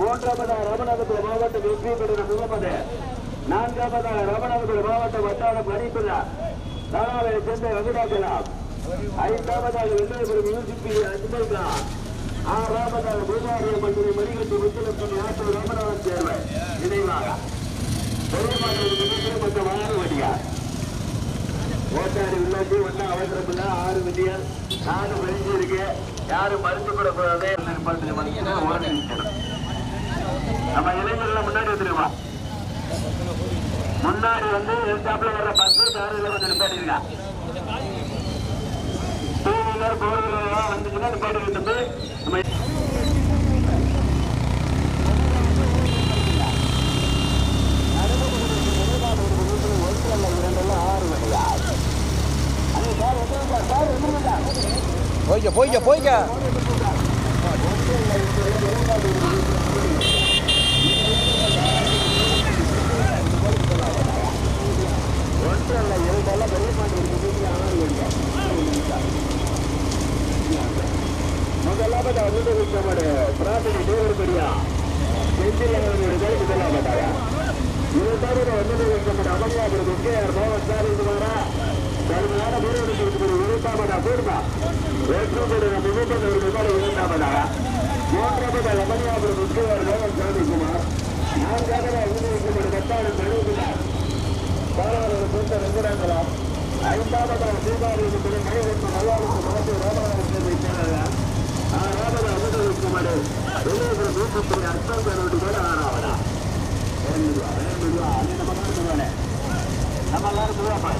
மூன்றாவதாக ராமநாதபுரம் மாவட்டம் வெற்றி பெற்ற முகமது நான்காவதாக ராமநாதபுரம் மாவட்டம் வட்டாரம் மணிப்பில்லா தானாவை சேர்ந்த வெங்கடாச்சலம் ஐந்தாவதாக வெள்ளையபுரம் யூசிபி அஜ்மல்கா ஆறாவதாக பூமாரிய மந்திரி மணிகட்டி முத்துலட்சுமி ஆட்டோ ராமநாதன் சேர்வை. நினைவாக மற்றும் ஆறு வடியார் ஓட்டாடி உள்ளாட்டி ஆறு மில்லியன் நாலு மணிக்கு இருக்கு. யாரும் மருந்து கூட கூடாது நிற்பாட்டு மணிக்கு ஓடி நம்ம இளைஞர்கள் முன்னாடி வந்துருமா முன்னாடி வந்து எதிர்த்தாப்புல வர்ற பஸ் காரில் வந்து டூ வீலர் ஃபோர் வீலர் வந்துச்சுன்னா நிப்பாட்டி போய்க்க போய்க்க போய்க்க ஒன்றல்ல இரண்டல்ல பெரிய பாண்டி இருக்கு ஆறு வழியா முதலாவது வந்து நம்முடைய பிரார்த்தனை தேவர் பெரியா செந்தில் அவர்களுடைய பேர் முதலாவதாக இரண்டாவது வந்து நம்முடைய அமர்வாபுரம் முக்கியார் மோகன் சார் இதுவாரா கடுமையான வீரர்களுக்கு இருக்கிற இரண்டாவதா கூடுதா ஏற்றுக்கொண்டு நம்ம முகமது ஒரு விமான இரண்டாவதாக மூன்றாவது அமர்வாபுரம் முக்கியார் மோகன் சாமி குமார் நான்காவது வந்து நம்முடைய கட்டாளம் நடுவுகிறார் பாலாளர் சொந்த வெங்கடாங்கலாம் ஐந்தாவதாக தீபாவளி என்பது மணிரத்ன நல்லாளுக்கு மகத்து ராமநாதன் சேர்வை சேனல் ஆறாவது அமுதகுமார் வெளியேறும் நூற்றுப்படி அர்த்தம் பெறுவது கூட ஆறாவதா நம்ம எல்லாரும் சொல்லுவாப்பா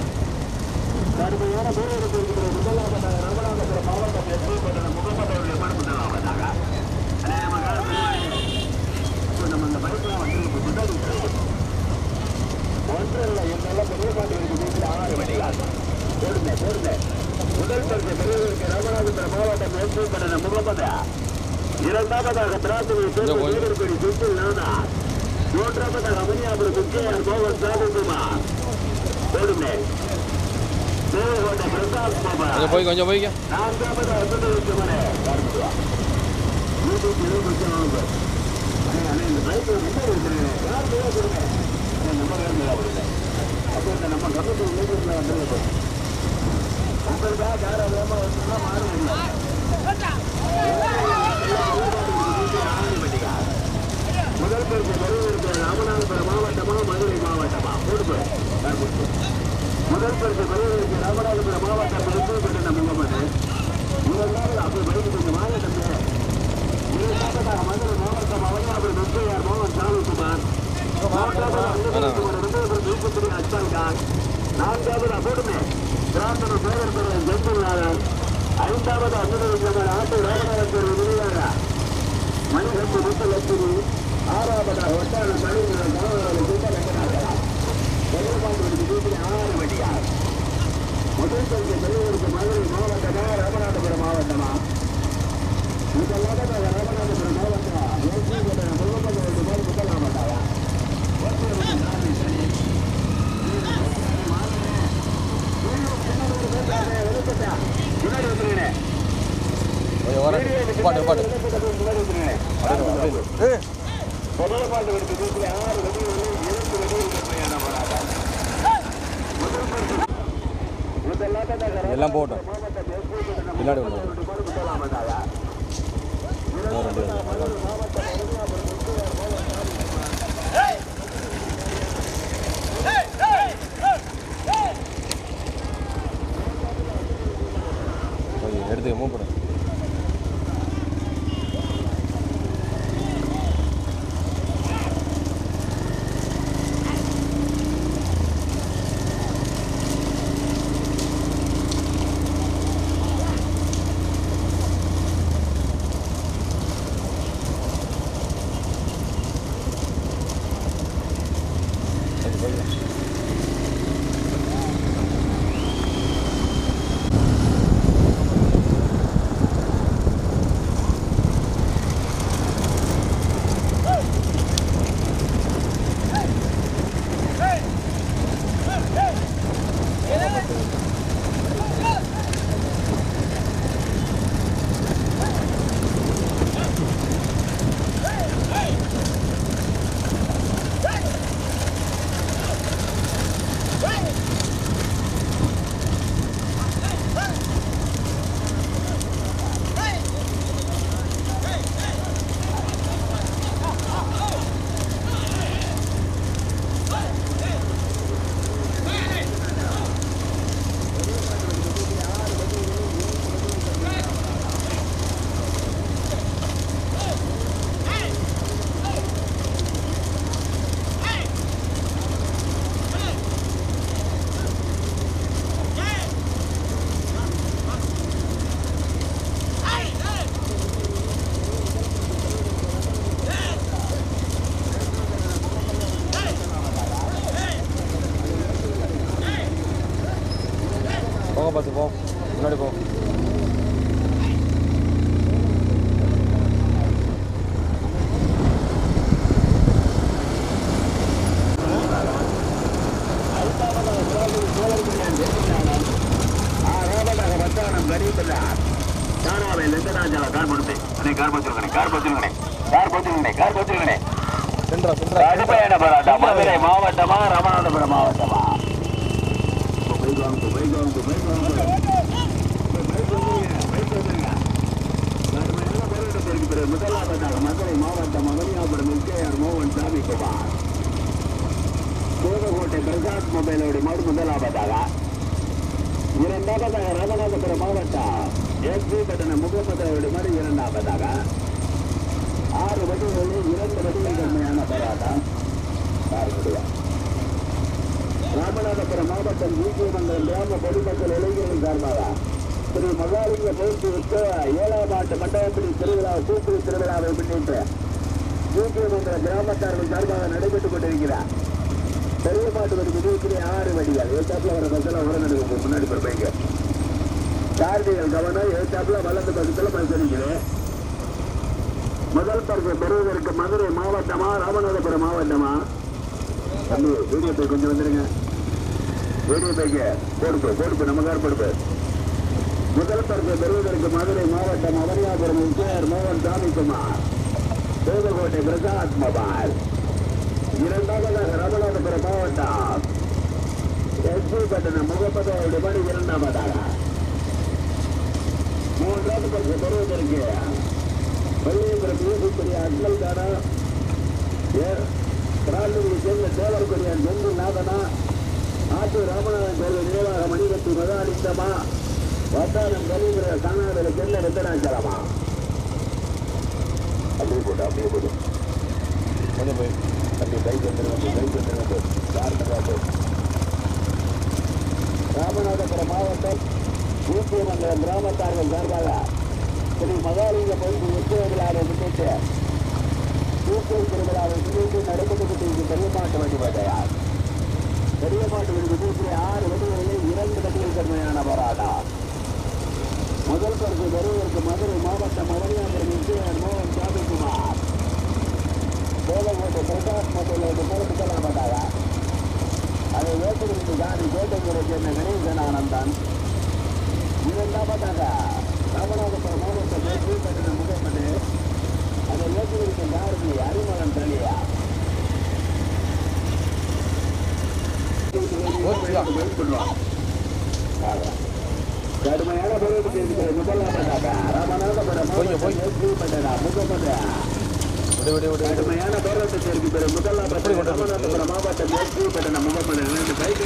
கடுமையான பேருக்கு இருக்கிற முதலாவதாக ராமநாதபுரம் மாவட்டம் எஸ்பி பட்டண முகப்பட்டவர்கள் எப்படி முதலாவதாக அதே நம்ம காலத்தில் நம்ம இந்த பைக்கெல்லாம் வந்து முன்னாடி ஒன்றல்ல என்னெல்லாம் பெரிய பாட்டு இருக்கு வீட்டில் ஆறு மணிகள் போடுங்க போடுங்க முதல் பரிசு பெரியவருக்கு ராமநாதபுரம் மாவட்டம் எஸ்பி பண்ண முகமது இரண்டாவதாக பிரார்த்தனை சேர்ந்த வீரர்படி சுற்றில் நானா மூன்றாவதாக அமனியாபுரம் முக்கியார் மோகன் சாகுகுமார் போடுங்க கொஞ்சம் போய் கொஞ்சம் போய்க்க நான்காவதாக சுந்தரசுமனே நூற்றி இருபத்தி நான்கு அண்ணே இந்த பைக் ரொம்ப இருக்கிறேன் யார் பேர் கொடுங்க நம்ம வேலை கொடுங்க அப்போ இந்த நம்ம கம்பெனி மீட்டிங்கில் வந்து உங்களுக்காக தாராளமாக வச்சுன்னா மாறுவீங்க முதல் பரிசு பெறுவதற்கு ராமநாதபுரம் மாவட்டமா மதுரை மாவட்டமா கொடுப்பு முதல் பரிசு பெறுவதற்கு ராமநாதபுரம் மாவட்டம் எடுத்து பெற்ற முகமது இரண்டாவது அப்படி படித்து கொஞ்சம் மாவட்டம் மதுரை மாவட்டம் அவனியாபுரம் வெற்றியார் மோகன் சாமிக்குமார் நான்காவது அபோடுமே பிரார்த்தனை பேரர் பெற ஐந்தாவது அன்புடைய ஆட்டோ ராமநாதன் விருதாக மணிகண்டு முத்தலட்சுமி ஆறாவது ஒட்டான மணி கணவர்கள் கூட்டமைக்கிறார்கள். ஆறு வழியார் முதல் பரிசு பெறுவதற்கு மதுரை மாவட்டமா ராமநாதபுரம் மாவட்டமா? இதெல்லாம் ராமநாதபுரம் மாவட்டம் ஏசி முகமது பேர் முதல் மாவட்டமா முன்னாடி வந்துருங்க கொஞ்சம் வர பாட்டு பாட்டு. முதல் பாட்டு எடுத்து ஆறு வெடி இரண்டு வெடி எல்லாம் போட்டோம் பின்னாடி சென்றா சென்றா. கடுமையான போராட்டம். மதுரை மாவட்டமா ராமநாதபுரம் மாவட்டமா? முதலாவதாக மதுரை மாவட்டம் மகனியாபுரம் எஸ்கேஆர் மோகன் சாமி குமார் கோதகோட்டை பிரசாத் மொபைலோட மறு முதலாவதாக. இரண்டாவதாக ராமநாதபுரம் மாவட்டம். எஸ்பி பட்டண முகமதோட மறு இரண்டாவதாக. நான்கு வடிகளில் இரண்டு வடிகள் தன்மையான போராட்டம் ராமநாதபுரம் மாவட்டம் வீசியமங்கலம் கிராம பொதுமக்கள் இளைஞர்கள் சார்பாக ஸ்ரீ மகாலிங்க போட்டி விட்டு ஏழாம் ஆண்டு மண்டபப்படி திருவிழா கூட்டு திருவிழாவை முன்னிட்டு வீசியமங்கலம் கிராமத்தார்கள் சார்பாக நடைபெற்றுக் கொண்டிருக்கிறார். பெரிய மாட்டு வரி விஜயத்திலே ஆறு வடிகள். ஏத்தாப்புல வர பஸ்ஸில் உரநடுக்கு முன்னாடி போய் சார்ஜிகள் கவனம் ஏத்தாப்புல வளர்ந்த பக்கத்தில் மனுஷனிக்கிறேன் முதல் பரிசு பெறுவதற்கு மதுரை மாவட்டமா ராமநாதபுரம் மாவட்டமா? தம்பி வீடியோ பை கொஞ்சம் வந்துருங்க. வீடியோ பைக்கு போடுப்பு போடுப்பு நம்ம கார் முதல் பரிசு பெறுவதற்கு மதுரை மாவட்டம் அவனியாபுரம் விஜயர் மோகன் சாமிக்குமார் தேவகோட்டை பிரசாத் மபால். இரண்டாவதாக ராமநாதபுரம் மாவட்டம். எஸ்பி பட்டணம் முகப்பதோடு மணி இரண்டாவதாக. மூன்றாவது பரிசு பெறுவதற்கு பள்ளியபுரம் யூசுப்படி அண்ணல் தானா? பிராந்தியை சேர்ந்த தேவர்கொடியான் செந்து நாதனா? ஆட்டு ராமநாதன் கோவில் நினைவாக மணிகத்து மதாடித்தமா வட்டாரம் கலிபுர கர்நாடக செல்ல ரத்தனாச்சலமா அப்படியே போட்டு அப்படியே போட்டு. கொஞ்சம் போய் அப்படியே கை வந்துருங்க கை வந்துருங்க யாருக்கா ராமநாதபுரம் மாவட்டம் ஊசியமங்கலம் கிராமத்தார்கள் சார்பாக ஸ்ரீ மகாலிங்க பகுதி உற்சவ விழாவை முன்னிட்டு தூக்கல் திருவிழாவை முன்னிட்டு நடைபெற்றுக் கொண்டிருக்கும் பெரியமாட்டு வழிபாட்டையார் பெரியமாட்டு வழிபாட்டில் ஆறு வடிகளில் இரண்டு வடிகள் தன்மையான போராட்டம். முதல் பரிசு பெறுவதற்கு மதுரை மாவட்டம் மவனியாபுரம் இன்ஜினியர் மோகன் சாமிக்குமார் கோலகோட்டை பிரகாஷ் மொபைலோடு பொறுப்புக்கலாமட்டாக அதை ஏற்றுக்கொண்டு காரி கோட்டைமுறை சேர்ந்த கணேசன் ஆனந்தன் இரண்டாவதாக ராமநாதபுரம் மாவட்டம் மேற்கு பட்டின முகமது அதை ஏற்றுக்கொண்டு காரி அறிமுகம் தனியா கடுமையான பொருளுக்கு இருக்கிற முதலாவதாக ராமநாதபுரம் கடுமையான போராட்டத்திற்கு இருக்கிற முதலாவது ராமநாதபுரம் மாவட்டம் பட்டின முகமது ரெண்டு பைக்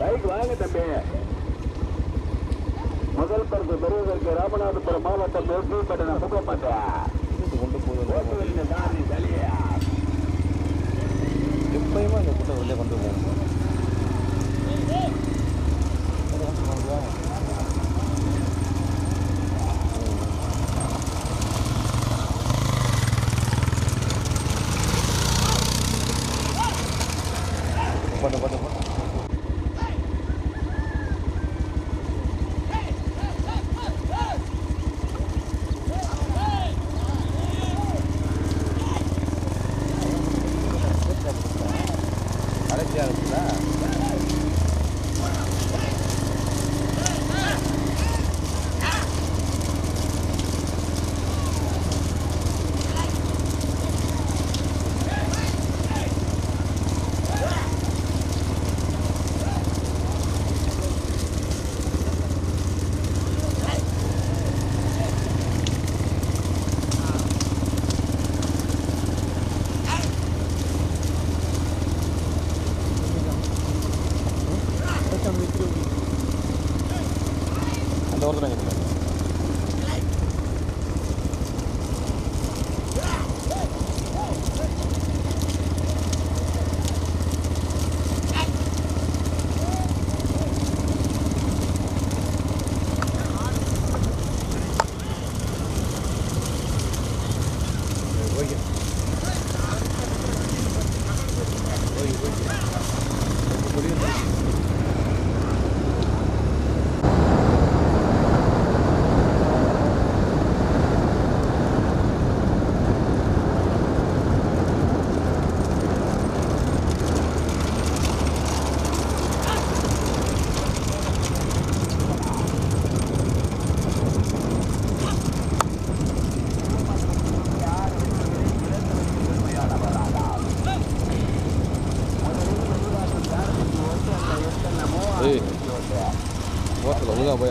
பைக் வாங்க தம்பி. முதல் பரிசு பெறுவதற்கு ராமநாதபுரம் மாவட்டம் மேற்கு பட்டின எப்பயுமே அந்த கூட்டம் உள்ளே கொண்டு போகணும்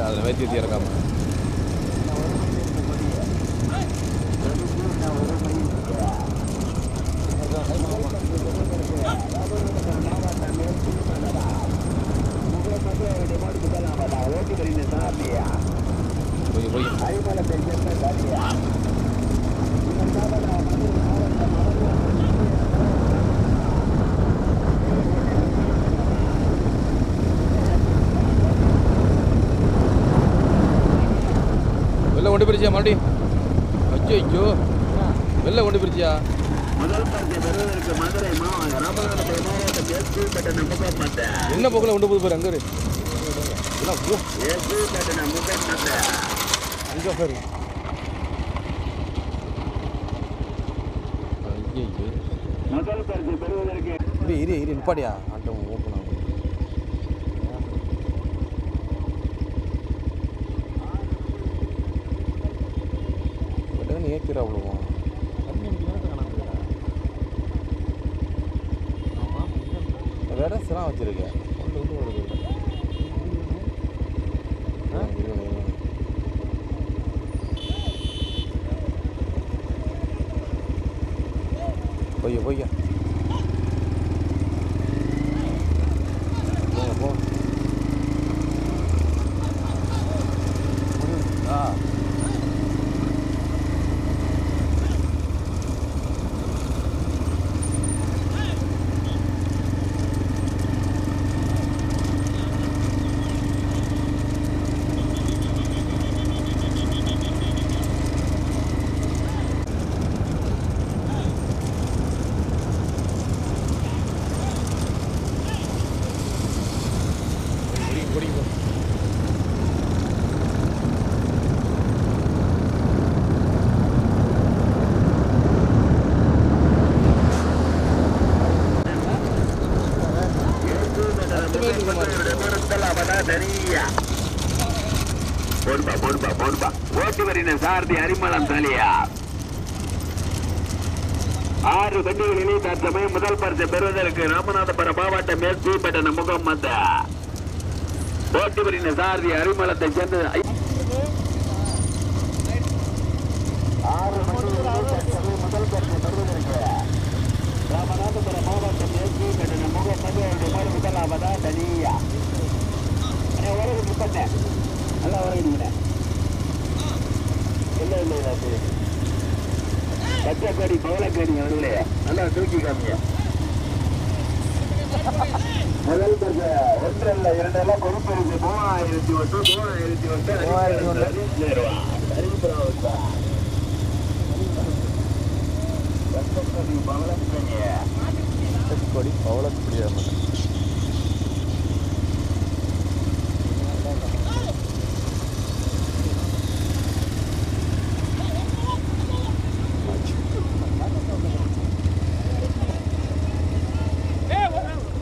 al Betis y al கொண்டு போயிருச்சியா மறுபடியும் ஐயோ ஐயோ வெளில கொண்டு போயிருச்சியா என்ன போக்கில் கொண்டு போகுது பாரு அங்கே அங்கே பாரு. இரு இரு நிப்பாடியா ತಿರುಗಿ ಹೋಯ್ಯ ಹೋಯ್ಯ பொறுப்பா பொறுப்பா பொறுப்பா. ஓட்டு வரின சாரதி அரிமளம் தலையா ஆறு வண்டிகளிலே தற்சமயம் முதல் பரிசு பெறுவதற்கு ராமநாதபுரம் மாவட்டம் மேல் பட்டணம் முகமது ஓட்டு வரின சாரதி அரிமளத்தை சேர்ந்த ஆறு வண்டிகளிலே முதல் பரிசு பெறுவதற்கு ராமநாதபுரம் மாவட்டம் மேல் பட்டணம் முகமது அவருடைய முதலாவதா தனியா உலகம் நிப்பட்டேன் நல்லா உலகம் இல்லை இல்லை இல்லை பச்சைக்கடி பவளக்கடி அவர்களே நல்லா தூக்கி காமிங்க. முதல் பரிசு ஒன்று இல்லை இரண்டு எல்லாம் கொடுப்பு இருக்கு. மூவாயிரத்தி ஒன்று மூவாயிரத்தி ஒன்று. மூவாயிரத்தி ஒன்று. பவளக்கடி கொடி பவளக்குடியா? மாட்டேன்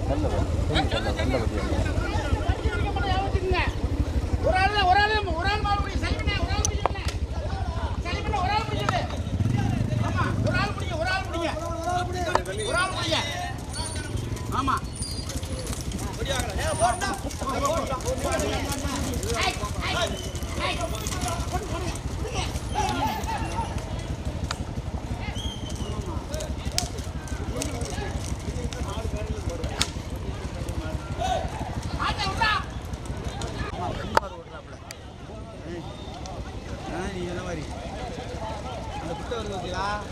நல்ல நல்ல நல்ல பத்தியா ஒரு ஆள் ஒரு ஆள் ஒரு ஆள் மாறு முடியும் சரி பண்ண ஒரு ஆள் முடியல சரி பண்ண ஒரு ஆள் முடியல ஆமா ஒரு ஆள் முடிங்க ஒரு ஆள் முடிங்க ஒரு ஆள் முடிங்க ஆமா ஆட்டை விட்டா நீ என்ன மாதிரி அந்த குட்டை வருது ஓகேலா இந்த வளர்த்து விட்டேன் இவன்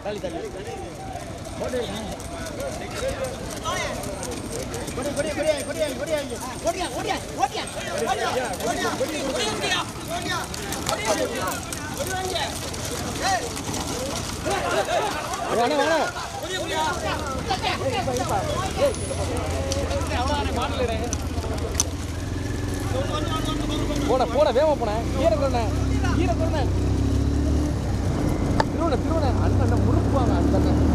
தள்ளி தள்ளி தள்ளி கொடி கொடி போட போட வேகமா போனேன் ஈர கொண்ட ஈர கொண்ட திருவண்ண திருவண்ண அண்ணன் அண்ணன் முறுப்பாங்க அந்த அண்ணன்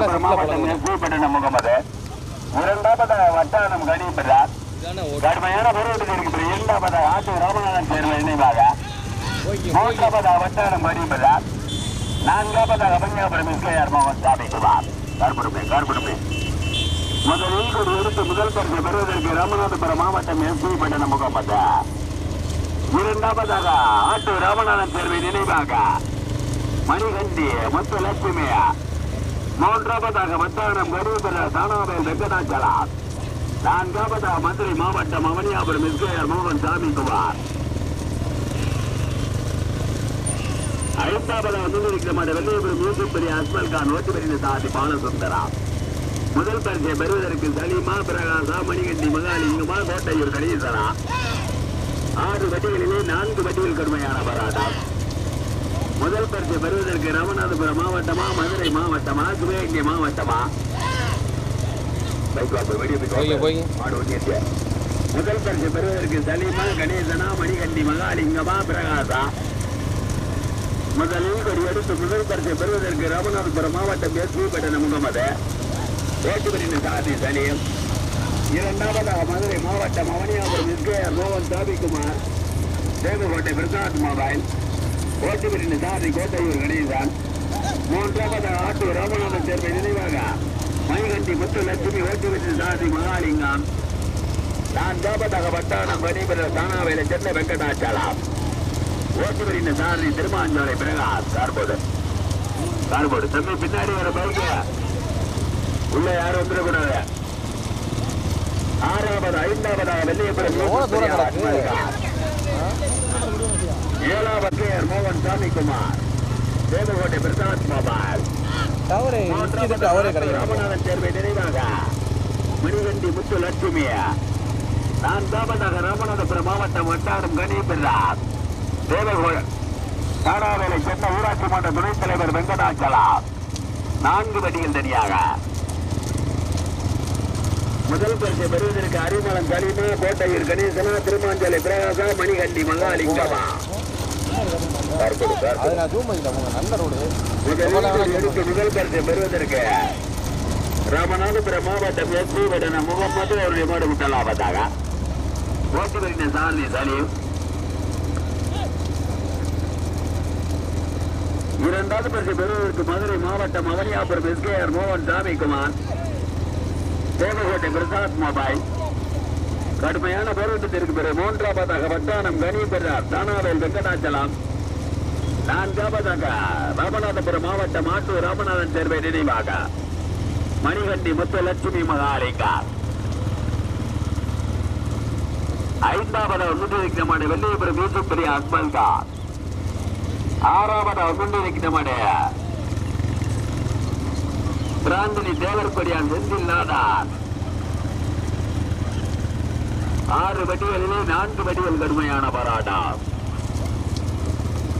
ராமநாதபுரம் மாவட்டம் பூப்பட்டினம் முகமது. இரண்டாவது வட்டானம் ஓ கடுமையான போராட்டத்தில் இருக்கிற இரண்டாவது ஆட்டு ராமநாதன் சேர்ந்த நினைவாக. மூன்றாவது வட்டாரம் கணிப்பதார் நான்காவதாக பஞ்சாபுரம் இஸ்கையார் மோகன் சாமிக்குமார் கார்படுமே கார்படுமே. முதலில் ஒரு எடுத்து முதல் பரிசு பெறுவதற்கு ராமநாதபுரம் மாவட்டம் எஸ்பி பட்டினம் முகமது. இரண்டாவதாக ஆட்டு ராமநாதன் சேர்வை நினைவாக. மணிகண்டி முத்துலட்சுமி மூன்றாவதாக வட்டாரம் கருவபுர தானாவேல் வெங்கடாச்சலா நான்காவதாக மதுரை மாவட்டம் அவனியாபுரம் எஸ்கேஆர் மோகன் சாமிக்குமார் ஐந்தாவதாக முன்னிருக்கிற மாட வெள்ளையபுரம் யூசுப் பெரிய அஸ்மல் கான் ஓட்டுபெரிய சாதி பாலசுந்தரா முதல் பரிசை பெறுவதற்கு சலீமா பிரகாசா மணிகண்டி மகாலிங்கமா கோட்டையூர் கணேசரா ஆறு வட்டிகளிலே நான்கு வட்டிகள் கடுமையான போராட்டம். முதல் பரிசு பெறுவதற்கு ராமநாதபுரம் மாவட்டமா மதுரை மாவட்டமா சிவகங்கை மாவட்டமா. முதல் பரிசு பெறுவதற்கு சலீமா கணேசனா மணிகண்டி மகாலிங்கமா பிரகாசா? முதலில் எடுத்து முதல் பரிசு பெறுவதற்கு ராமநாதபுரம் மாவட்டம் எஸ்பி பட்டணம் முகமது. ஓட்டுபரின் சாதி சலீம். இரண்டாவதாக மதுரை மாவட்டம் அவனியாபுரம் எஸ்கேஆர் மோகன் சாபிக்குமார் தேவகோட்டை பிரசாத் மொபைல். ஓட்டுபரின் சாதி கோட்டையூர் கணேசன். மூன்றாவதாக ஆட்டூர் ராமநாதன் சேர்வை நினைவாக மணிகண்டி முத்து லட்சுமி ஓட்டுபரின் சாதி மகாலிங்கம். நான்காவதாக வட்டானம் வணிபர தானாவேல சென்னை வெங்கடாச்சலம். ஓட்டுபரின் சாதி திருமாஞ்சோலை பிரகாஷ் கார்போடு கார்போடு தம்பி பின்னாடி வர பைக்கு. உள்ள யாரும் வந்துடக்கூடாது ஆறாவது ஐந்தாவதாக வெள்ளையபுரம்? ஏழாவது மோகன் சாமிக்குமார் தேவகோட்டை பிரசாத் மொபைல். நிறுத்திட்டு டவரே கிடையாது ராமநாதன் சேர்வை நினைவாக. மணிகண்டி முத்து லட்சுமி நான்காவதாக ராமநாதபுரம் மாவட்டம் வட்டாரம் கணேபிராத் தேவகோட தாராவேலை சென்னை ஊராட்சி மன்ற துணைத் தலைவர் வெங்கடாச்சலா நான்கு வடிகள் தனியாக. முதல் பரிசை பெறுவதற்கு அரிமளம் கலிமா கோட்டையூர் கணேசனா திருமாஞ்சலை பிரகாசா மணிகண்டி பார்ப்பது. அது நான் ஜூம் பண்ணிட்டேன் உங்க நல்ல ரோடு முதலில் எடுத்து முதல் பரிசை பெறுவதற்கு ராமநாதபுரம் மாவட்டம் எஸ்பி வடன முகமது அவருடைய மாடு விட்டலாவதாக ஓட்டுவரின் சாரதி சலீம் இரண்டாவது பரிசு பெறுவதற்கு மதுரை மாவட்டம் அவனியாபுரம் எஸ்கேஆர் மோகன் சாமிக்குமார் தேவகோட்டை பிரசாத் மொபைல். கடுமையான போராட்டத்திற்கு பிறகு மூன்றாவதாக வட்டானம் கனி பெறார் தானாவேல் வெங்கடாச்சலம். நான்காவதாக ராமநாதபுரம் மாவட்டம் ஆட்டூர் ராமநாதன் தேர்வை நினைவாக. மணிகண்டி முத்துலட்சுமி மகாலிங்கா ஐந்தாவதாக முன்னிருக்கிறமான வெள்ளையபுரம் யூசுப் பெரிய அக்மல் கான் ஆறாவதாக முன்னிருக்கிறமான பிராந்தினி தேவர்படியான் செந்தில் நாடார் ஆறு வட்டிகளிலே நான்கு வட்டிகள் கடுமையான போராட்டம்.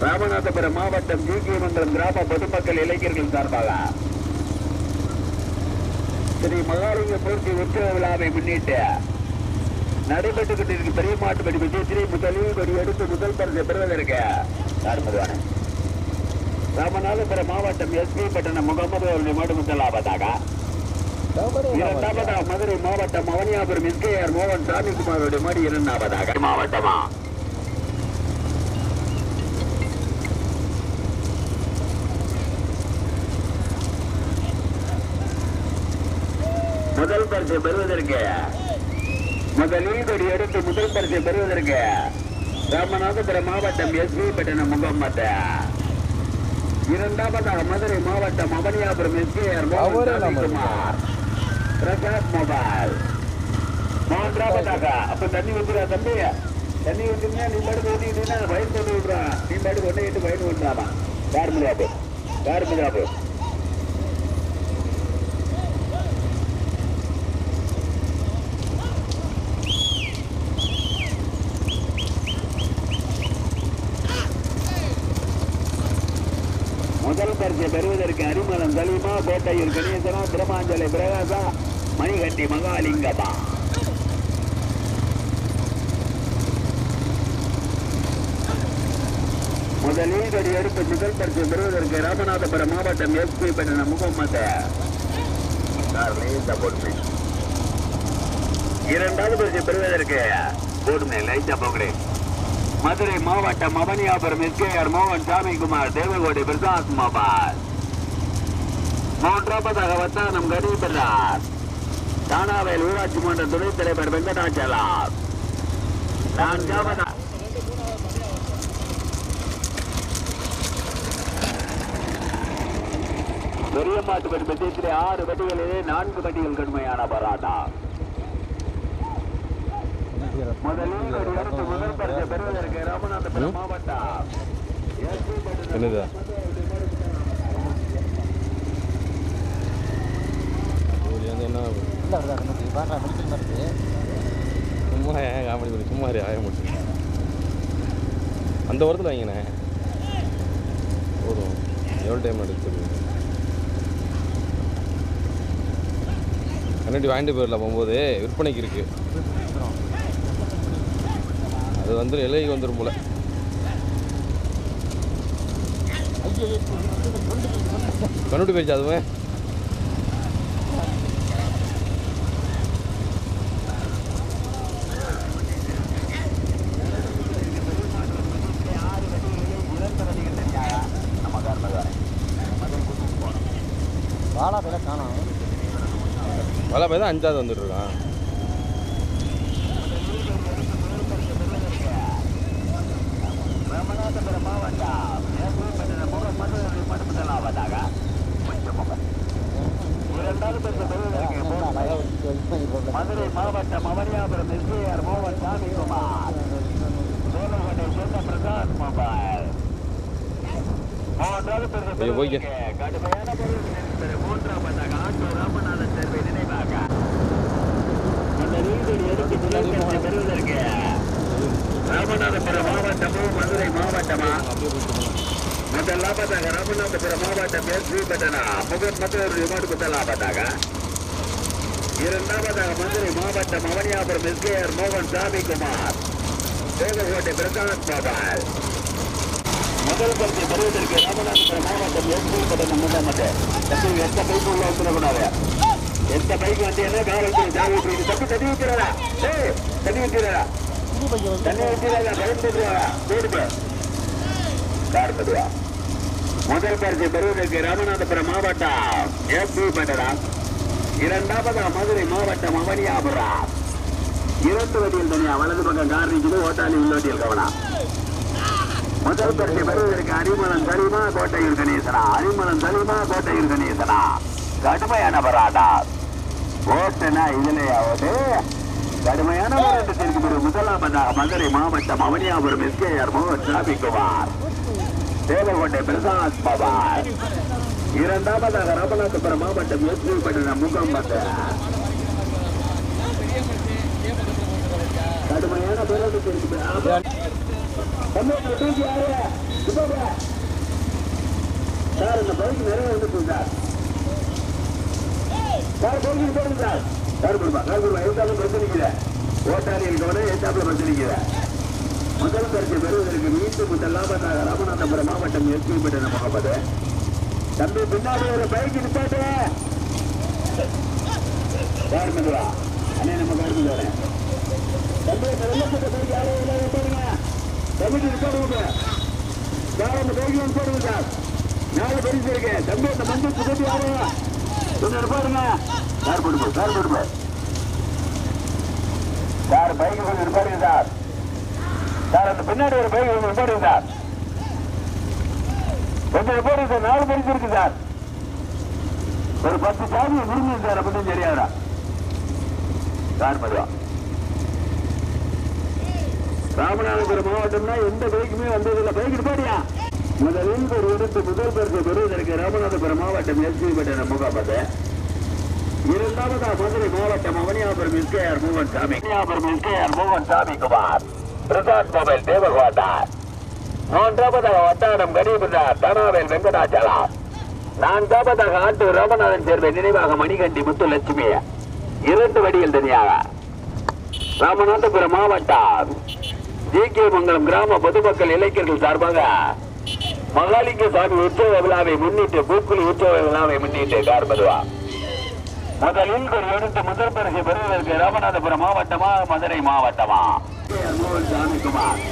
ராமநாதபுரம் மாவட்டம் ஜிகேமங்கலம் கிராம பொதுமக்கள் இளைஞர்கள் சார்பாக ஸ்ரீ மகாலிங்க பூர்த்தி உற்சவ விழாவை முன்னிட்டு நடைபெற்றுக் கொண்டிருக்கும் பெரிய மாட்டு படி ஸ்ரீ முதலில் கொடி எடுத்து முதல் பரிசை பெறுவதற்கு யாருமதுவான ராமநாதபுரம் மாவட்டம் எஸ்பி பட்டணம் முகமது அவருடைய மாடு முதலாவதாக இரண்டாவதாக மதுரை மாவட்டம் அவனியாபுரம் எஸ்கேஆர் மோகன் சாமிக்குமாருடைய மாடு இரண்டாவதாக. மாவட்டமா? முதல் பரிசு பெறுவதற்கு முதலில் கொடி எடுத்து முதல் பரிசு பெறுவதற்கு ராமநாதபுரம் மாவட்டம் எஸ்பி பட்டணம் முகம்மது. இரண்டாவதாக மதுரை மாவட்டம் அவனியாபுரம் நம்ம குமார் பிரசாத் மொபைல். மூன்றாவதாக அப்ப தண்ணி ஊத்துறா தம்பி. தண்ணி ஊத்துனா நீ பாட்டு ஊத்திக்கிட்டீங்கன்னா வயசு கொண்டு விடுறா நீ பாட்டு கொண்டு விட்டு வயசு விட்டுறாமா யார் முதாப்பு யார் முதல் பரிசை பெறுவதற்கு அரிமலம் சலீமா கோட்டையூர் கணேசனா திருமாஞ்சலை பிரகாசா மணிகண்டி மகாலிங்கமா? முதலில் கடி எடுத்து முதல் பரிசு பெறுவதற்கு ராமநாதபுரம் மாவட்டம் எஸ்பி பெற்ற முகமது. இரண்டாவது பரிசு பெறுவதற்கு போடுமே லைட்டா போகிறேன். மதுரை மாவட்டம் அவனியாபுரம் எஸ்கேஆர் மோகன் சாமிகுமார் தேவகோடி பிரசாத் மோபால். மூன்றாவதாக வத்தானம் கணீபரார் தானாவேல் ஊராட்சி மன்ற துணைத் தலைவர் வெங்கடாச்சலம். நான்காவதா பெரியம்மாட்டுப்பட்டி பட்சத்திலே ஆறு வட்டிகளிலே நான்கு வட்டிகள் கடுமையான போராட்டம். முதலில் ஒரு இடத்து முதல் பரிசு என்னது? ஒரு வந்து என்ன சும்மா ஏன் காமெடி பண்ணி? சும்மா இரு, ஆய முடிச்சு அந்த வாரத்தில் வைங்கண்ணே போதும். எவ்வளோ டைம் எடுத்துருக்கு கண்ணாடி வாங்கிட்டு போயிடலாம் போகும்போது. விற்பனைக்கு இருக்குது அது வந்து இலைக்கு வந்துடும் போல. கண்டுட்டு போயிடுச்சு அதுவே. வாழா தான் காணோம். வலை தான் அஞ்சாவது வந்துட்டு இருக்கான் ராமநாதபுரம் மாவட்டம் முதலாவதாக இரண்டாவது பரிசு பெறுவதற்கு மதுரை மாவட்டம் அவனியாபுரம் எஸ்ஏஆர் மோகன் சாமிக்குமார் சோழகோட்டை சேர்ந்த பிரசாத் மொபைல் மூன்றாவது பரிசு ஐயோ, போய்க்க. பெறுவதற்கு கடுமையான பொருள் நினைப்பது மூன்றாவதாக ஆட்டோ ராமநாதன் தேர்வை நினைவாக அந்த நீதியை எடுத்து முதல் பரிசு பெறுவதற்கு ராமநாதபுரம் மாவட்டமும் மதுரை மாவட்டமா? முதலாவதாக ராமநாதபுரம் மாவட்டம் எஸ் வி பட்டனா முகத் மற்றொரு ரிமார்டு முதலாவதாக இரண்டாவதாக மதுரை மாவட்டம் அவனியாபுரம் எஸ்கேஆர் மோகன் சாமிக்குமார் தேவகோட்டை பிரசாந்த் மோகன். முதல் பரிசை பெறுவதற்கு ராமநாதபுரம் மாவட்டம் எஸ் வி பட்டனா முதலாமட்டு எந்த பைக்கு உள்ள வந்துடக்கூடாது எந்த பைக்கு வந்தீங்கன்னா காவல்துறை ஜாமீன் தப்பி தண்ணி ஊற்றுறா ஏய் தண்ணி ஊற்றுறா தண்ணி ஊற்றுறா பயன்படுத்துவா முதல் பரிசு பெறுவதற்கு ராமநாதபுரம் மாவட்டம். எஸ் பட்டரா இரண்டாவது மதுரை மாவட்டம் அவனியாபுரம் இரண்டு வண்டியில் தனியா வலது பக்கம் கார் நிற்குது ஓட்டாளி உள்ளோட்டியில் கவனம் முதல் பரிசு பெறுவதற்கு அரிமளம் சலிமா கோட்டையூர் கணேசனா. அரிமளம் சலிமா கோட்டையூர் கணேசனா. கடுமையான பராடா ஓட்டுனா இதுலயாவது கடுமையான போராட்டத்திற்கு பிறகு முதலாவதாக மதுரை மாவட்டம் அவனியாபுரம் எஸ்கேஆர் மோகன் சாமிக்குமார் தேவகொண்டை பிரசாத் பவார். இரண்டாவதாக ராமநாதபுரம் மாவட்டம் எஸ்பி பட்டினம் கடுமையான போராட்டத்திற்கு சார் இந்த பைக் நிறைய வந்து சார். சார் போடுங்க சார். கார் கொடுப்பா கார் கொடுப்பா எத்தாப்புல பஸ் நிற்கிற முதல் பரிசு பெறுவதற்கு மீண்டும் முதலாபத்தாக ராமநாதபுரம் மாவட்டம் எஸ்பி பட்டினம் முகமது தம்பி பின்னாடி ஒரு பைக் நிப்பாட்டு. யார் அண்ணே நம்ம கார் தம்பி வெள்ளப்பட்ட பைக் யாரோ இல்லாத போடுங்க தம்பிக்கு சார் அந்த பைக் வந்து போடுங்க சார். நாலு பரிசு இருக்கு. தம்பி அந்த மஞ்சள் புதுட்டு யாரோ? கொஞ்சம் சார் போட்டு சார் கார் சார் பைக் கொஞ்சம் சார். சார் அந்த பின்னாடி ஒரு பைக் கொஞ்சம் சார். கொஞ்சம் சார். நாலு பரிசு இருக்கு சார். ஒரு பத்து சாமி முடிஞ்சு சார். அப்பதான் தெரியாதா சார் மதுவா ராமநாதபுரம் மாவட்டம்னா எந்த பைக்குமே வந்ததில்லை. பைக் இருப்பாடியா முதலில் ஒரு இடத்து முதல் பெருக்கு பெறுவதற்கு ராமநாதபுரம் மாவட்டம் எஸ்பி பட்டின முகாமது இரண்டாவதா மதுரை மாவட்டம் அவனியாபுரம் எஸ்கேஆர் மோகன் சாமி அவனியாபுரம் எஸ்கேஆர் மோகன் சாமி குமார் பிரசாத் மொபைல் தேவகோட்டா மூன்றாவதாக வட்டாரம் கணீபுரார் தனாவேல் வெங்கடாச்சலா நான்காவதாக ஆட்டு ராமநாதன் சேர்வை நினைவாக மணிகண்டி முத்துலட்சுமி. இரண்டு வடிகள் தனியாக. ராமநாதபுரம் மாவட்டம் ஜி கே மங்கலம் கிராம பொதுமக்கள் இளைஞர்கள் சார்பாக மகாலிங்க சாமி உற்சவ விழாவை முன்னிட்டு பூக்குழி உற்சவ விழாவை முன்னிட்டு கார்பதுவா முதலில் ஒரு எடுத்து முதல் பரிசு பெறுவதற்கு ராமநாதபுரம் மாவட்டமா மதுரை மாவட்டமா? சாமிக்குமார்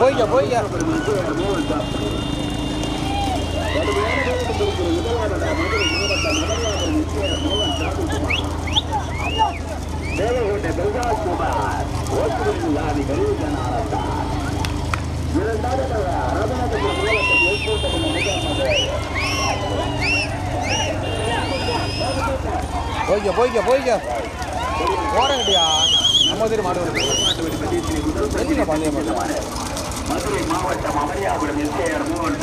போய்க்க போய்க்க தேவகோட்டை பிரகாஷ் குமார். ஓட்டுநர் லாரி கருவிகனாரத்தான் இரண்டாவது ராமநாதபுரம் மாவட்டம் ஏற்கோட்டம் போய்க்க போய்க்க போய்க்க. போறங்கட்டியா? நம்ம தெரியும் மாடு மாட்டோம் மதுரை மாவட்டம் அமரியாபுரம் எஸ்ஏஆர் மோகன்